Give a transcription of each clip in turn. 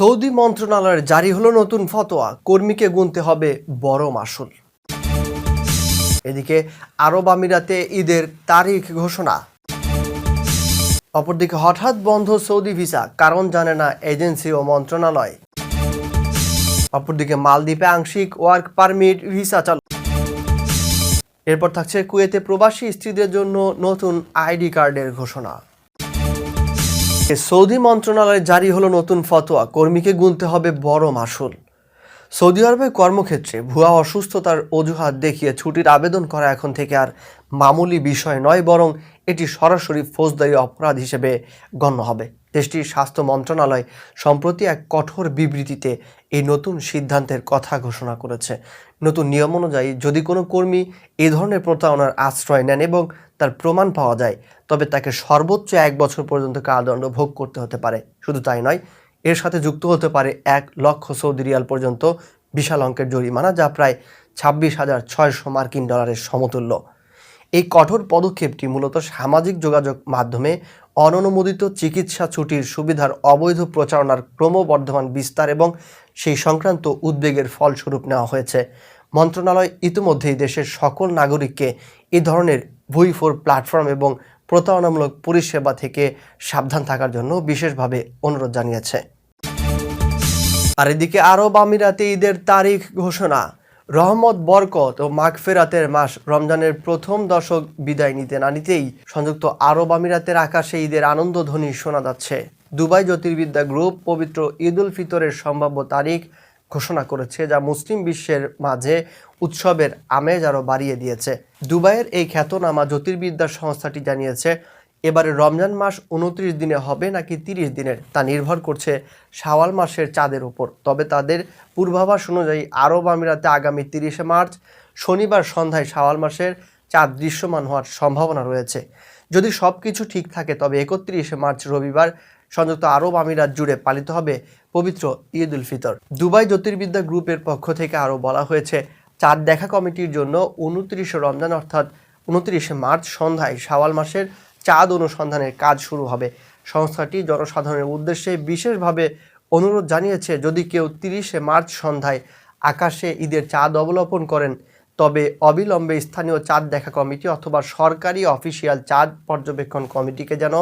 Saudi মন্ত্রণালয়ের জারি হলো নতুন ফতোয়া। কর্মীকে গুনতে হবে বড় মাসুল। এদিকে আরব আমিরাতে ঈদের তারিখ ঘোষণা। অপরদিকে হঠাৎ বন্ধ সৌদি ভিসা, কারণ জানে না এজেন্সি ও মন্ত্রণালয়। অপরদিকে মালদ্বীপে আংশিক ওয়ার্ক পারমিট ভিসা চালু। এরপর থাকছে কুয়েতে প্রবাসী স্ত্রীদের জন্য নতুন আইডি কার্ডের ঘোষণা। সৌদি মন্ত্রণালয়ে জারি হলো নতুন ফতোয়া। কর্মীকে গুনতে হবে বড় মাসুল। সৌদি আরবে কর্মক্ষেত্রে ভুয়া অসুস্থতার অজুহাত দেখিয়ে ছুটির আবেদন করা এখন থেকে আর মামুলি বিষয় নয়, বরং এটি সরাসরি ফৌজদারি অপরাধ হিসেবে গণ্য হবে। দেশটির স্বাস্থ্য মন্ত্রণালয় সম্প্রতি এক কঠোর বিবৃতিতে এই নতুন সিদ্ধান্তের কথা ঘোষণা করেছে। নতুন নিয়ম অনুযায়ী যদি কোনো কর্মী এ ধরনের প্রতারণার আশ্রয় নেন এবং তার প্রমাণ পাওয়া যায়, তবে তাকে সর্বোচ্চ এক বছর পর্যন্ত কারাদণ্ড ভোগ করতে হতে পারে। শুধু তাই নয়, এর সাথে যুক্ত হতে পারে এক লক্ষ সৌদি রিয়াল পর্যন্ত বিশাল অঙ্কের জরিমানা, যা প্রায় ছাব্বিশ হাজার ছয়শো মার্কিন ডলারের সমতুল্য। এই কঠোর পদক্ষেপটি মূলত সামাজিক যোগাযোগ মাধ্যমে অননুমোদিত চিকিৎসা ছুটির সুবিধার অবৈধ প্রচারণার ক্রমবর্ধমান বিস্তার এবং সেই সংক্রান্ত উদ্বেগের ফলস্বরূপ নেওয়া হয়েছে। মন্ত্রণালয় ইতিমধ্যেই দেশের সকল নাগরিককে এ ধরনের ভুইফোর প্ল্যাটফর্ম এবং প্রতারণামূলক পরিষেবা থেকে সাবধান থাকার জন্য বিশেষভাবে অনুরোধ জানিয়েছে। আর এদিকে আরব আমিরাতে ঈদের তারিখ ঘোষণা। রহমত, বরকত ও মাগফেরাতের মাস রমজানের প্রথম দশক বিদায় নিতে না নিতেই সংযুক্ত আরব আমিরাতের আকাশে ঈদের আনন্দ ধ্বনি শোনা যাচ্ছে। দুবাই জ্যোতির্বিদ্যা গ্রুপ পবিত্র ঈদ উল ফিতরের সম্ভাব্য তারিখ ঘোষণা করেছে, যা মুসলিম বিশ্বের মাঝে উৎসবের আমেজ আরও বাড়িয়ে দিয়েছে। দুবাইয়ের এই খ্যাতনামা জ্যোতির্বিদ্যা সংস্থাটি জানিয়েছে এবারে রমজান মাস উনত্রিশ দিনে হবে নাকি তিরিশ দিনের তা নির্ভর করছে শাওয়াল মাসের চাঁদের উপর। তবে তাদের পূর্বাভাস অনুযায়ী আরব আমিরাতে আগামী তিরিশে মার্চ শনিবার সন্ধ্যায় শাওয়াল মাসের চাঁদ দৃশ্যমান হওয়ার সম্ভাবনা রয়েছে। যদি সব কিছু ঠিক থাকে, তবে একত্রিশে মার্চ রবিবার সংযুক্ত আরব আমিরাত জুড়ে পালিত হবে পবিত্র ঈদ উল ফিতর। দুবাই জ্যোতির্বিদ্যা গ্রুপের পক্ষ থেকে আরও বলা হয়েছে, চাঁদ দেখা কমিটির জন্য উনত্রিশে রমজান অর্থাৎ উনত্রিশে মার্চ সন্ধ্যায় শাওয়াল মাসের চাঁদ অনুসন্ধানের কাজ শুরু হবে। সংস্থাটি জনসাধারণের উদ্দেশ্যে বিশেষভাবে অনুরোধ জানিয়েছে, যদি কেউ তিরিশে মার্চ সন্ধ্যায় আকাশে ঈদের চাঁদ অবলোকন করেন, তবে অবিলম্বে স্থানীয় চাঁদ দেখা কমিটি অথবা সরকারি অফিসিয়াল চাঁদ পর্যবেক্ষণ কমিটিকে যেন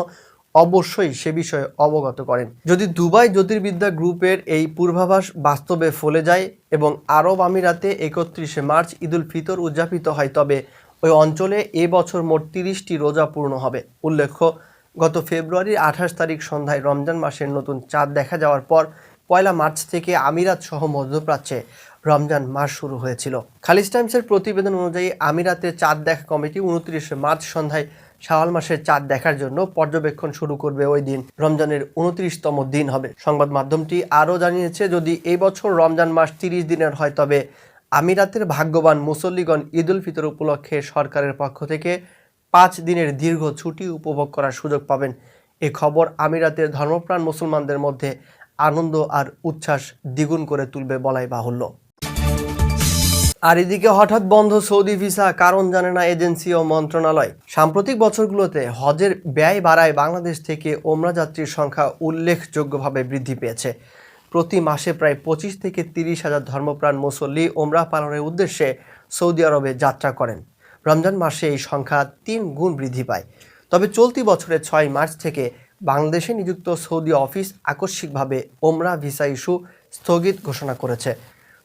অবশ্যই সে বিষয়ে অবগত করেন। যদি দুবাই জ্যোতির্বিদ্যা গ্রুপের এই পূর্বাভাস বাস্তবে ফলে যায় এবং আরব আমিরাতে একত্রিশে মার্চ ঈদুল ফিতর উদযাপিত হয়, তবে ওই অঞ্চলে এ বছর মোট তিরিশটি রোজা পূর্ণ হবে। উল্লেখ্য, গত ফেব্রুয়ারির আঠাশ তারিখ সন্ধ্যায় রমজান মাসের নতুন চাঁদ দেখা যাওয়ার পর পয়লা মার্চ থেকে আমিরাত সহ মধ্যপ্রাচ্যে রমজান মাস শুরু হয়েছিল। খালিজ টাইমসের প্রতিবেদন অনুযায়ী আমিরাতে চাঁদ দেখা কমিটি উনত্রিশে মার্চ সন্ধ্যায় শাওয়াল মাসের চাঁদ দেখার জন্য পর্যবেক্ষণ শুরু করবে ওই দিন। রমজানের উনত্রিশতম দিন হবে। সংবাদ মাধ্যমটি আরও জানিয়েছে, যদি এই বছর রমজান মাস তিরিশ দিনের হয় তবে আমিরাতের ভাগ্যবান মুসল্লিগণ ঈদ উল ফিতর উপলক্ষে সরকারের পক্ষ থেকে পাঁচ দিনের দীর্ঘ ছুটি উপভোগ করার সুযোগ পাবেন। এ খবর আমিরাতের ধর্মপ্রাণ মুসলমানদের মধ্যে আনন্দ আর উচ্ছ্বাস দ্বিগুণ করে তুলবে বলাই বাহুল্য। আর এদিকে হঠাৎ বন্ধ সৌদি ভিসা, কারণ জানে না এজেন্সি ও মন্ত্রণালয়। সাম্প্রতিক বছরগুলোতে হজের ব্যয় বাড়ায় বাংলাদেশ থেকে ওমরা যাত্রীর সংখ্যা উল্লেখযোগ্যভাবে বৃদ্ধি পেয়েছে। প্রতি মাসে প্রায় পঁচিশ থেকে তিরিশ হাজার ধর্মপ্রাণ মুসল্লি ওমরা পালনের উদ্দেশ্যে সৌদি আরবে যাত্রা করেন। রমজান মাসে এই সংখ্যা তিন গুণ বৃদ্ধি পায়। তবে চলতি বছরের ছয় মার্চ থেকে বাংলাদেশে নিযুক্ত সৌদি অফিস আকস্মিকভাবে ওমরা ভিসা ইস্যু স্থগিত ঘোষণা করেছে।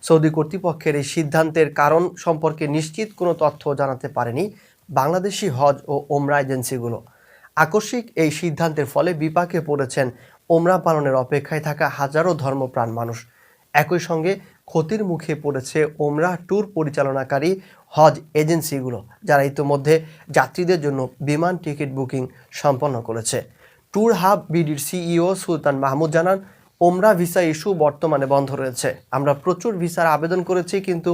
সৌদি কর্তৃপক্ষের এই সিদ্ধান্তের কারণ সম্পর্কে নিশ্চিত কোনো তথ্য জানাতে পারেনি বাংলাদেশি হজ ও ওমরা এজেন্সিগুলো। আকস্মিক এই সিদ্ধান্তের ফলে বিপাকে পড়েছেন ওমরা পালনের অপেক্ষায় থাকা হাজারো ধর্মপ্রাণ মানুষ। একই সঙ্গে ক্ষতির মুখে পড়েছে ওমরা ট্যুর পরিচালনাকারী হজ এজেন্সিগুলো, যারা ইতোমধ্যে যাত্রীদের জন্য বিমান টিকিট বুকিং সম্পন্ন করেছে। ট্যুর হাব বিডির সিইও সুলতান মাহমুদ জানান, ওমরা ভিসা ইস্যু বর্তমানে বন্ধ রয়েছে। আমরা প্রচুর ভিসার আবেদন করেছি, কিন্তু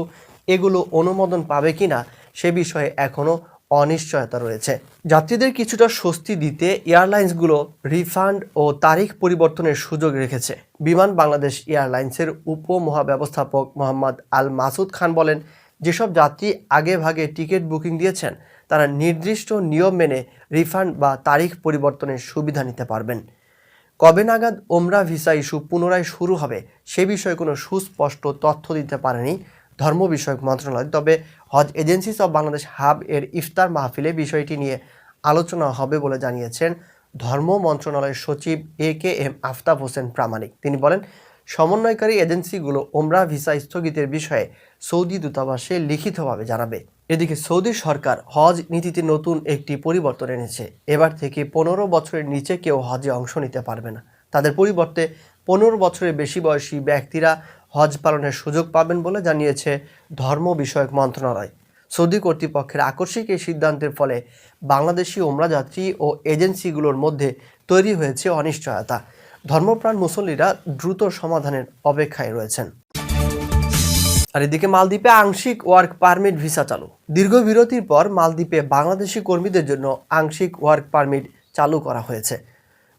এগুলো অনুমোদন পাবে কিনা সে বিষয়ে এখনও অনিশ্চয়তা রয়েছে। যাত্রীদের কিছুটা স্বস্তি দিতে এয়ারলাইন্সগুলো রিফান্ড ও তারিখ পরিবর্তনের সুযোগ রেখেছে। বিমান বাংলাদেশ এয়ারলাইন্সের উপমহাব্যবস্থাপক মোহাম্মদ আল মাসুদ খান বলেন, যেসব যাত্রী আগে ভাগে টিকিট বুকিং দিয়েছেন, তারা নির্দিষ্ট নিয়ম মেনে রিফান্ড বা তারিখ পরিবর্তনের সুবিধা নিতে পারবেন। কবে নাগাদ ওমরা ভিসা ইস্যু পুনরায় শুরু হবে, সে বিষয়ে কোনো সুস্পষ্ট তথ্য দিতে পারেনি ধর্ম বিষয়ক মন্ত্রণালয়। তবে Hajj agencies of Bangladesh Hub এর ইফতার মাহফিলে বিষয়টি নিয়ে আলোচনা হবে বলে জানিয়েছেন ধর্ম মন্ত্রণালয়ের সচিব A K M Aftab Hossain Pramanik. তিনি বলেন, সমন্বয়কারী এজেন্সিগুলো ওমরা ভিসা স্থগিতের বিষয়ে সৌদি দূতাবাসে লিখিতভাবে জানাবে। এদিকে সৌদি সরকার হজ নীতিতে নতুন একটি পরিবর্তন এনেছে। এবার থেকে পনেরো বছরের নিচে কেউ হজে অংশ নিতে পারবে না। তাদের পরিবর্তে পনেরো বছরের বেশি বয়সী ব্যক্তিরা হজ পালনের সুযোগ পাবেন বলে জানিয়েছে ধর্ম বিষয়ক মন্ত্রণালয়। সৌদি কর্তৃপক্ষের আকস্মিক এই সিদ্ধান্তের ফলে বাংলাদেশি ওমরা যাত্রী ও এজেন্সিগুলোর মধ্যে তৈরি হয়েছে অনিশ্চয়তা। ধর্মপ্রাণ মুসল্লিরা দ্রুত সমাধানের অপেক্ষায় রয়েছেন। আর এদিকে মালদ্বীপে আংশিক ওয়ার্ক পারমিট ভিসা চালু। দীর্ঘ বিরতির পর মালদ্বীপে বাংলাদেশি কর্মীদের জন্য আংশিক ওয়ার্ক পারমিট চালু করা হয়েছে।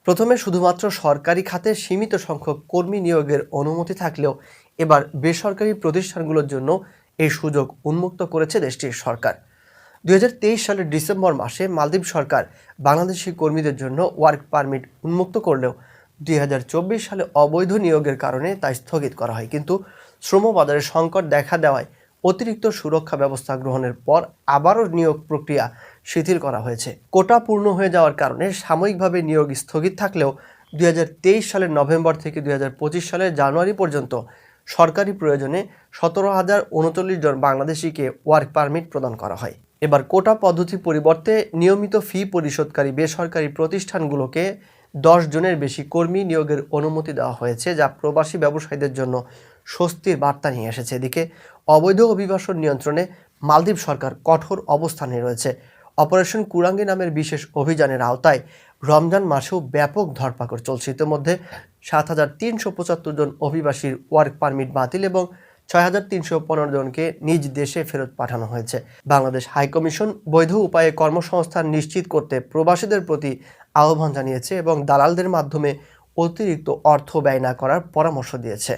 প্রথমে শুধুমাত্র সরকারি খাতে সীমিত সংখ্যক কর্মী নিয়োগের অনুমতি থাকলেও এবার বেসরকারি প্রতিষ্ঠানগুলোর জন্য এই সুযোগ উন্মুক্ত করেছে দেশটির সরকার। দুই হাজার তেইশ সালের ডিসেম্বর মাসে মালদ্বীপ সরকার বাংলাদেশি কর্মীদের জন্য ওয়ার্ক পারমিট উন্মুক্ত করলেও দুই হাজার চব্বিশ সালে অবৈধ নিয়োগের কারণে তা স্থগিত করা হয়। কিন্তু শ্রম বাজারে সংকট দেখা দেওয়ায় অতিরিক্ত সুরক্ষা ব্যবস্থা গ্রহণের পর আবারও নিয়োগ প্রক্রিয়া শিথিল করা হয়েছে। কোটা পূর্ণ হয়ে যাওয়ার কারণে সাময়িকভাবে নিয়োগ স্থগিত থাকলেও দুই হাজার তেইশ সালের নভেম্বর থেকে দুই হাজার পঁচিশ সালের জানুয়ারি পর্যন্ত সরকারি প্রয়োজনে সতেরো হাজার উনচল্লিশ জন বাংলাদেশিকে ওয়ার্ক পারমিট প্রদান করা হয়। এবার কোটা পদ্ধতি পরিবর্তে নিয়মিত ফি পরিশোধকারী বেসরকারি প্রতিষ্ঠানগুলোকে দশ জনের বেশি কর্মী নিয়োগের অনুমতি দেওয়া হয়েছে, যা প্রবাসী ব্যবসায়ীদের জন্য স্বস্তির বার্তা নিয়ে এসেছে। এদিকে অবৈধ অভিবাসন নিয়ন্ত্রণে মালদ্বীপ সরকার কঠোর অবস্থানে রয়েছে। অপারেশন কুরাঙ্গি নামের বিশেষ অভিযানের আওতায় রমজান মাসেও ব্যাপক ধরপাকড় চলছে। ইতিমধ্যে সাত হাজার তিনশো পঁচাত্তর জন অভিবাসীর ওয়ার্ক পারমিট বাতিল এবং ছয় হাজার তিনশো পনেরো জনকে নিজ দেশে ফেরত পাঠানো হয়েছে। বাংলাদেশ হাইকমিশন বৈধ উপায়ে কর্মসংস্থান নিশ্চিত করতে প্রবাসীদের প্রতি আহ্বান জানিয়েছে এবং দালালদের মাধ্যমে অতিরিক্ত অর্থ ব্যয় না করার পরামর্শ দিয়েছে।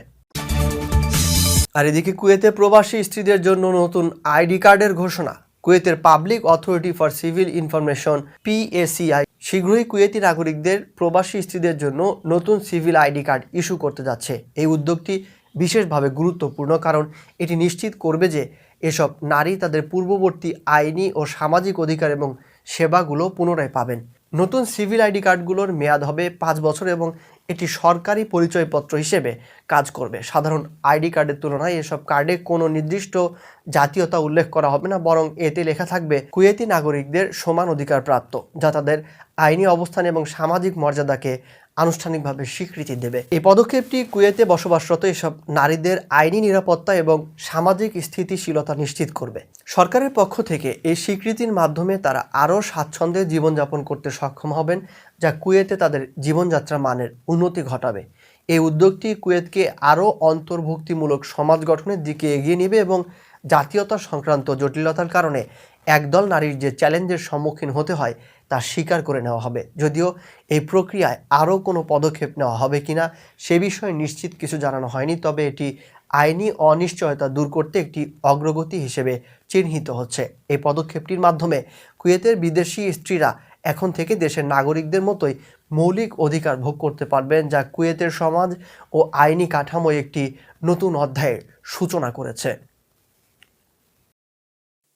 আর এদিকে কুয়েতে প্রবাসী স্ত্রীদের জন্য নতুন আইডি কার্ডের ঘোষণা। কুয়েতের public authority for civil information PACI শীঘ্রই কুয়েতি নাগরিকদের প্রবাসী স্ত্রীদের জন্য নতুন সিভিল আইডি কার্ড ইস্যু করতে যাচ্ছে। এই উদ্যোগটি বিশেষভাবে গুরুত্বপূর্ণ কারণ এটি নিশ্চিত করবে যে এসব নারী তাদের পূর্ববর্তী আইনি ও সামাজিক অধিকার এবং সেবাগুলো পুনরায় পাবেন। নতুন সিভিল আইডি কার্ডগুলোর মেয়াদ হবে পাঁচ বছর এবং এটি সরকারি পরিচয়পত্র হিসেবে কাজ করবে। সাধারণ আইডি কার্ডের তুলনায় এসব কার্ডে কোনো নির্দিষ্ট জাতীয়তা উল্লেখ করা হবে না, বরং এতে লেখা থাকবে, কুয়েতি নাগরিকদের সমান অধিকার প্রাপ্ত যা তাদের আইনি অবস্থান এবং সামাজিক মর্যাদাকে আনুষ্ঠানিকভাবে স্বীকৃতি দেবে। এই পদক্ষেপটি কুয়েতে বসবাসরত এসব নারীদের আইনি নিরাপত্তা এবং সামাজিক স্থিতিশীলতা নিশ্চিত করবে। সরকারের পক্ষ থেকে এই স্বীকৃতির মাধ্যমে তারা আরও স্বাচ্ছন্দ্যে জীবনযাপন করতে সক্ষম হবেন, যা কুয়েতে তাদের জীবনযাত্রা মানের উন্নতি ঘটাবে। এই উদ্যোগটি কুয়েতকে আরও অন্তর্ভুক্তিমূলক সমাজ গঠনের দিকে এগিয়ে নেবে এবং জাতীয়তা সংক্রান্ত জটিলতার কারণে একদল নারীর যে চ্যালেঞ্জের সম্মুখীন হতে হয়, তা স্বীকার করে নেওয়া হবে। যদিও এই প্রক্রিয়ায় আরও কোনো পদক্ষেপ নেওয়া হবে কিনা সে বিষয়ে নিশ্চিত কিছু জানানো হয়নি, তবে এটি আইনি অনিশ্চয়তা দূর করতে একটি অগ্রগতি হিসেবে চিহ্নিত হচ্ছে। এই পদক্ষেপটির মাধ্যমে কুয়েতের বিদেশি স্ত্রীরা এখন থেকে দেশের নাগরিকদের মতোই মৌলিক অধিকার ভোগ করতে পারবেন, যা কুয়েতের সমাজ ও আইনি কাঠামোয় একটি নতুন অধ্যায়ের সূচনা করেছে।